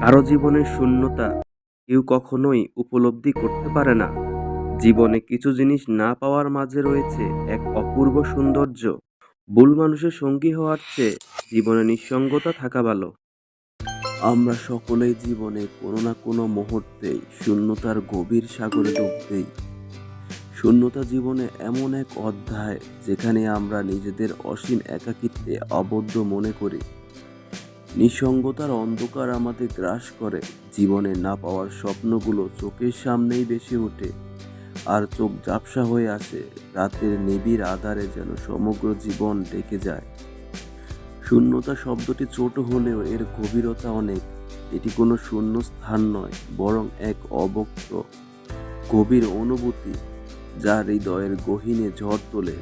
কারও জীবনের শূন্যতা কেউ কখনোই উপলব্ধি করতে পারে না। জীবনে কিছু জিনিস না পাওয়ার মাঝে রয়েছে এক অপূর্ব সৌন্দর্য। ভুল মানুষের সঙ্গী হওয়ার চেয়ে জীবনে নিঃসঙ্গতা থাকা ভালো। আমরা সকলেই জীবনে কোনো না কোনো মুহূর্তেই শূন্যতার গভীর সাগরে ডুব দেই। শূন্যতা জীবনে এমন এক অধ্যায় যেখানে আমরা নিজেদের অসীম একাকিত্বে আবদ্ধ মনে করি। নিঃসঙ্গতার অন্ধকার আমাদের গ্রাস করে। জীবনে না পাওয়ার স্বপ্নগুলো চোখের সামনেই বেশি ওঠে আর চোখ ঝাপসা হয়ে আসে। রাতের নিবিড় আধারে যেন সমগ্র জীবন ডেকে যায়। শূন্যতা শব্দটি ছোট হলেও এর গভীরতা অনেক। এটি কোনো শূন্য স্থান নয়, বরং এক অবক্ত, গভীর অনুভূতি যা হৃদয়ের গহীনে ঝড় তোলে,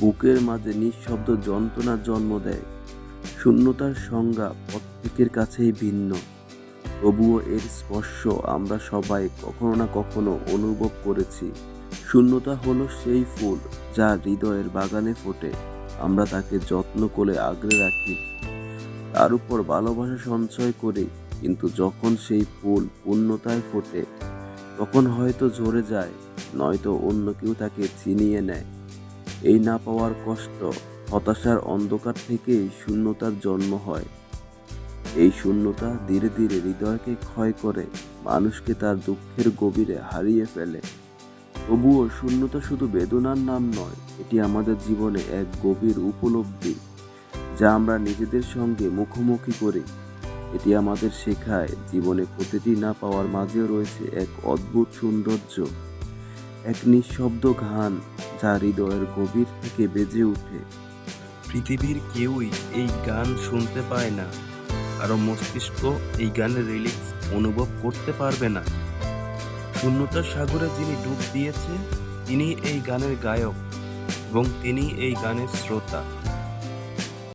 বুকের মাঝে নিঃশব্দ যন্ত্রণার জন্ম দেয়। শূন্যতার সংজ্ঞা প্রত্যেকের কাছেই ভিন্ন। তবুও এর স্পর্শ আমরা সবাই কখনো না কখনো অনুভব করেছি। শূন্যতা হলো সেই ফুল যা হৃদয়ের বাগানে ফোটে। আমরা তাকে যত্ন করে আগলে রাখি। তার উপর ভালোবাসা সঞ্চয় করি, কিন্তু যখন সেই ফুল পূর্ণতায় ফোটে, তখন হয়তো ঝরে যায়, নয়তো অন্য কেউ তাকে ছিনিয়ে নেয়। এই না পাওয়ার কষ্ট হতাশার অন্ধকার থেকে শূন্যতার জন্ম হয়। এই শূন্যতা ধীরে ধীরে হৃদয়কে ক্ষয় করে, মানুষকে তার দুঃখের গভীরে হারিয়ে ফেলে। তবুও শূন্যতা শুধু বেদনার নাম নয়, এটি আমাদের জীবনে এক গভীর উপলব্ধি, যা আমরা নিজেদের সঙ্গে মুখোমুখি করি। এটি আমাদের শেখায়, জীবনে প্রতিটি না পাওয়ার মাঝেও রয়েছে এক অদ্ভুত সৌন্দর্য, এক নিঃশব্দ ঘান যা হৃদয়ের গভীর থেকে বেজে ওঠে। পৃথিবীর কেউই এই গান শুনতে পায় না। কারও মস্তিষ্ক এই গানের রিলিক্স অনুভব করতে পারবে না। শূন্যতার সাগরে যিনি ডুব দিয়েছে, তিনি এই গানের গায়ক এবং তিনি এই গানের শ্রোতা।